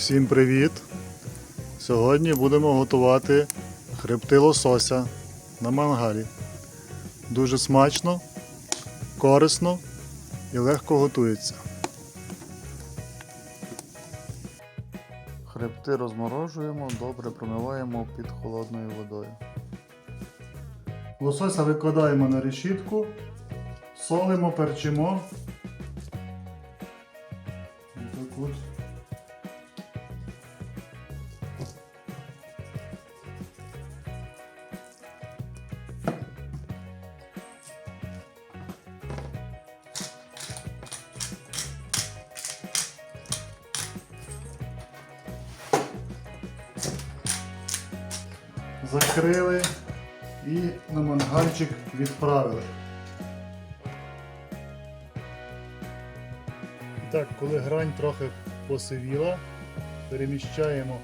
Всім привіт! Сьогодні будемо готувати хребти лосося на мангалі. Дуже смачно, корисно і легко готується. Хребти розморожуємо, добре промиваємо під холодною водою. Лосося викладаємо на решітку, солимо, перчимо. Отак от. Закрили і на мангальчик відправили. Так, коли грань трохи посивіла, переміщаємо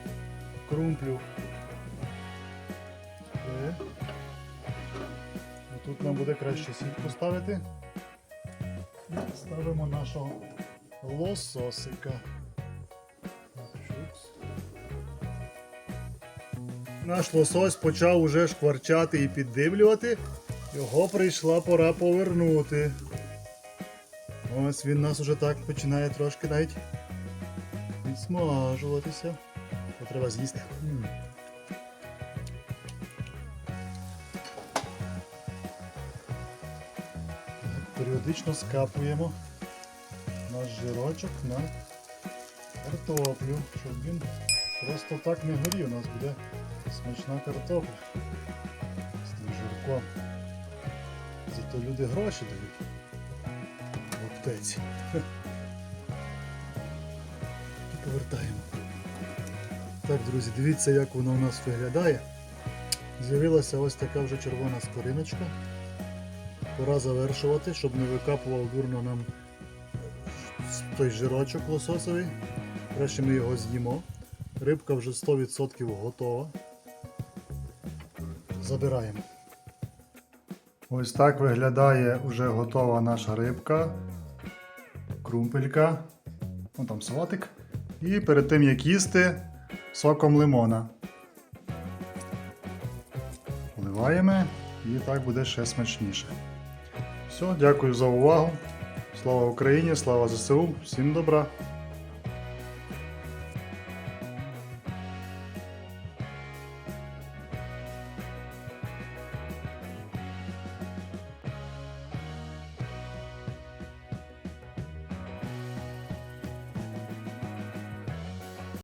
крумплю. Е. Тут нам буде краще сіть поставити. І ставимо нашого лососика. Наш лосось почав уже шкварчати і піддивлювати. Його прийшла пора повернути. Ось він нас уже так починає трошки навіть відсмажуватися. Це треба з'їсти. Періодично скапуємо наш жирочок на картоплю, щоб він просто так не горів. У нас буде смачна картопля з тим жирком. Зато люди гроші дають в аптеці. І повертаємо. Так, друзі, дивіться, як воно у нас виглядає. З'явилася ось така вже червона скориночка. Пора завершувати, щоб не викапував дурно нам той жирочок лососовий. Краще ми його з'їмо. Рибка вже 100% готова. Забираємо. Ось так виглядає вже готова наша рибка, крумпелька, ну там салатик. І перед тим як їсти соком лимона. Вливаємо і так буде ще смачніше. Все, дякую за увагу. Слава Україні, слава ЗСУ, всім добра!